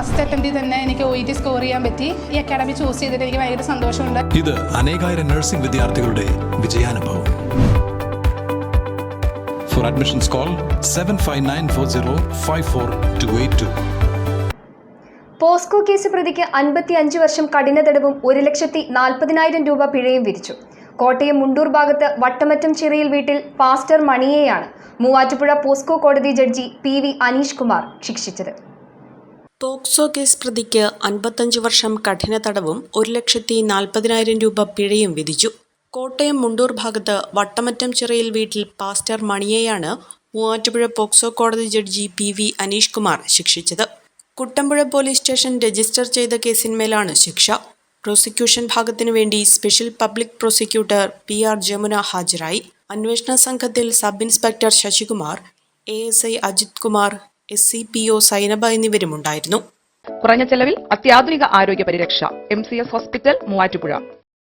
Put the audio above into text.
First അറ്റംപ്റ്റിൽ തന്നെ എനിക്ക് O T score ചെയ്യാൻ പറ്റി. ഈ അക്കാഡമി ചൂസ് ചെയ്തിട്ട് എനിക്ക് ഭയങ്കര സന്തോഷമുണ്ട്. ഇത് അനേകായിരം നഴ്സിംഗ് വിദ്യാർത്ഥികളുടെ വിജയാനുഭവം. For admissions call seven five nine four zero five four two eight two POCSO case പ്രതിക്ക് അൻപത്തി അഞ്ച് വർഷം കഠിന തടവും ഒരു ലക്ഷത്തി നാൽപ്പതിനായിരം രൂപ പിഴയും വിധിച്ചു. കോട്ടയം മുണ്ടൂർ ഭാഗത്ത് വട്ടമറ്റം ചിറയിൽ വീട്ടിൽ പാസ്റ്റർ മണിയെയാണ് മൂവാറ്റുപുഴ പോസ്കോ കോടതി judge P V Aneesh Kumar ശിക്ഷിച്ചത്. പോക്സോ കേസ് പ്രതിക്ക് അൻപത്തഞ്ച് വർഷം കഠിന തടവും ഒരു ലക്ഷത്തി നാൽപ്പതിനായിരം രൂപ പിഴയും വിധിച്ചു. കോട്ടയം മുണ്ടൂർ ഭാഗത്ത് വട്ടമറ്റം ചിറയിൽ വീട്ടിൽ പാസ്റ്റർ മണിയെയാണ് മൂവാറ്റുപുഴ പോക്സോ കോടതി judge P V Aneesh Kumar ശിക്ഷിച്ചത്. കുട്ടമ്പുഴ പോലീസ് സ്റ്റേഷൻ രജിസ്റ്റർ ചെയ്ത കേസിന്മേലാണ് ശിക്ഷ. പ്രോസിക്യൂഷൻ ഭാഗത്തിനു വേണ്ടി special public prosecutor P R Jamuna ഹാജരായി. അന്വേഷണ സംഘത്തിൽ sub inspector Sasikumar A S I Ajith Kumar S C P O Sainaba എന്നിവരുമുണ്ടായിരുന്നു. കുറഞ്ഞ ചെലവിൽ അത്യാധുനിക ആരോഗ്യ പരിരക്ഷ M C S hospital Muvattupuzha.